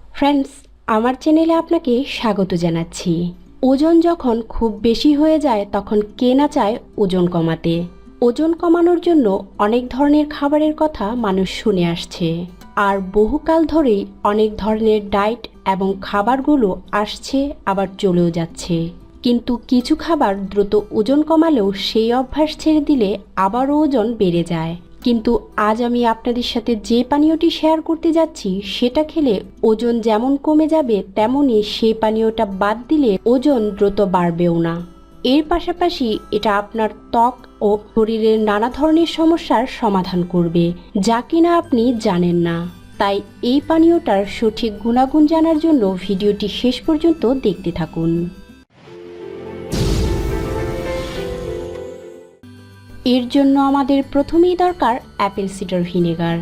Friends আমার চ্যানেলে আপনাকে স্বাগত জানাচ্ছি। ওজন যখন খুব বেশি হয়ে যায়, তখন কে না চায় ওজন কমাতে। ওজন কমানোর জন্য অনেক ধরনের খাবারের কথা মানুষ শুনে আসছে। আর বহুকাল ধরেই অনেক ধরনের ডায়েট এবং খাবারগুলো আসছে, আবার চলেও যাচ্ছে। কিন্তু কিছু খাবার দ্রুত ওজন কমালেও সেই অভ্যাস ছেড়ে দিলে আবারও ওজন বেড়ে যায়। কিন্তু আজ আমি আপনাদের সাথে যে পানীয়টি শেয়ার করতে যাচ্ছি, সেটা খেলে ওজন যেমন কমে যাবে তেমনই সেই পানীয়টা বাদ দিলে ওজন দ্রুত বাড়বেও না। এর পাশাপাশি এটা আপনার ত্বক ও শরীরের নানা ধরনের সমস্যার সমাধান করবে, যা কিনা আপনি জানেন না। তাই এই পানীয়টার সঠিক গুণাগুণ জানার জন্য ভিডিওটি শেষ পর্যন্ত দেখতে থাকুন। এর জন্য আমাদের প্রথমেই দরকার অ্যাপেল সিডার ভিনেগার।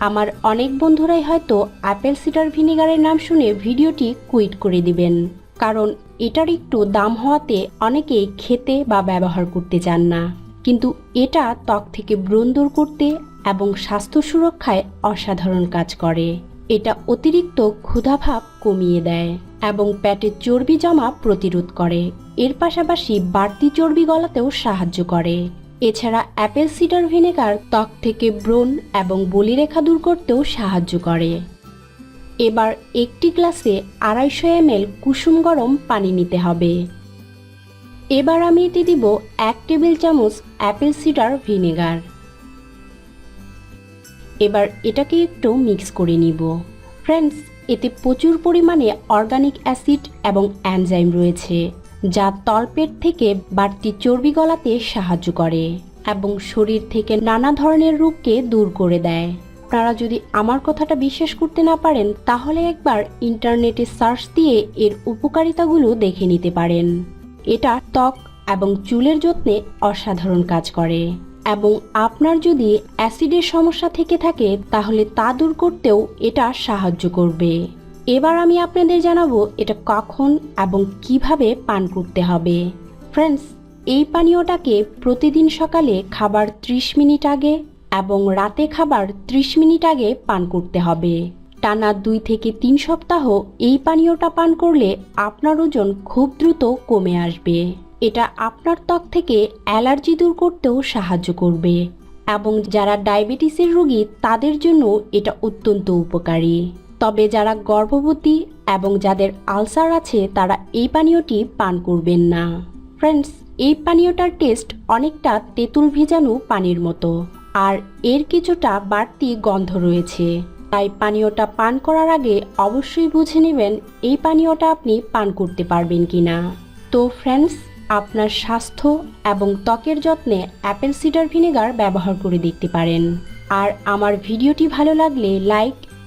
আমার অনেক বন্ধুরাই হয়তো অ্যাপেল সিডার ভিনেগারের নাম শুনে ভিডিওটি কুইট করে দিবেন। কারণ এটার একটু দাম হওয়াতে অনেকেই খেতে বা ব্যবহার করতে চান না। কিন্তু এটা ত্বক থেকে ব্রণ দূর করতে এবং স্বাস্থ্য সুরক্ষায় অসাধারণ কাজ করে। এটা অতিরিক্ত ক্ষুধাভাব কমিয়ে দেয় এবং পেটে চর্বি জমা প্রতিরোধ করে। এর পাশাপাশি বাড়তি চর্বি গলাতেও সাহায্য করে। এছাড়া অ্যাপেল সিডার ভিনেগার ত্বক থেকে ব্রণ এবং বলিরেখা দূর করতেও সাহায্য করে। এবার একটি গ্লাসে আড়াইশো এমএল কুসুম গরম পানি নিতে হবে। এবার আমি এটি দিব এক টেবিল চামচ অ্যাপেল সিডার ভিনেগার। এবার এটাকে একটু মিক্স করে নিব। ফ্রেন্ডস, এতে প্রচুর পরিমাণে অর্গানিক অ্যাসিড এবং অ্যানজাইম রয়েছে। যা তলপেট থেকে বাড়তি চর্বি গলাতে সাহায্য করে এবং শরীর থেকে নানা ধরনের রোগকে দূর করে দেয়। আপনারা যদি আমার কথাটা বিশ্বাস করতে না পারেন, তাহলে একবার ইন্টারনেটে সার্চ দিয়ে এর উপকারিতাগুলো দেখে নিতে পারেন। এটা ত্বক এবং চুলের যত্নে অসাধারণ কাজ করে এবং আপনার যদি অ্যাসিডের সমস্যা থেকে থাকে, তাহলে তা দূর করতেও এটা সাহায্য করবে। এবার আমি আপনাদের জানাব এটা কখন এবং কীভাবে পান করতে হবে। ফ্রেন্ডস এই পানীয়টাকে প্রতিদিন সকালে খাবার 30 মিনিট আগে এবং রাতে খাবার 30 মিনিট আগে পান করতে হবে। টানা দুই থেকে তিন সপ্তাহ এই পানীয়টা পান করলে আপনার ওজন খুব দ্রুত কমে আসবে। এটা আপনার ত্বক থেকে অ্যালার্জি দূর করতেও সাহায্য করবে এবং যারা ডায়াবেটিসের রোগী তাদের জন্য এটা অত্যন্ত উপকারী। তবে যারা গর্ভবতী এবং যাদের আলসার আছে, তারা এই পানীয়টি পান করবেন না। ফ্রেন্ডস, এই পানীয়টার টেস্ট অনেকটা তেঁতুল ভেজানো পানির মতো, আর এর কিছুটা বাড়তি গন্ধ রয়েছে। তাই পানীয়টা পান করার আগে অবশ্যই বুঝে নেবেন এই পানীয়টা আপনি পান করতে পারবেন কিনা। তো ফ্রেন্ডস, আপনার স্বাস্থ্য এবং ত্বকের যত্নে অ্যাপেল সিডার ভিনেগার ব্যবহার করে দেখতে পারেন। আর আমার ভিডিওটি ভালো লাগলে লাইক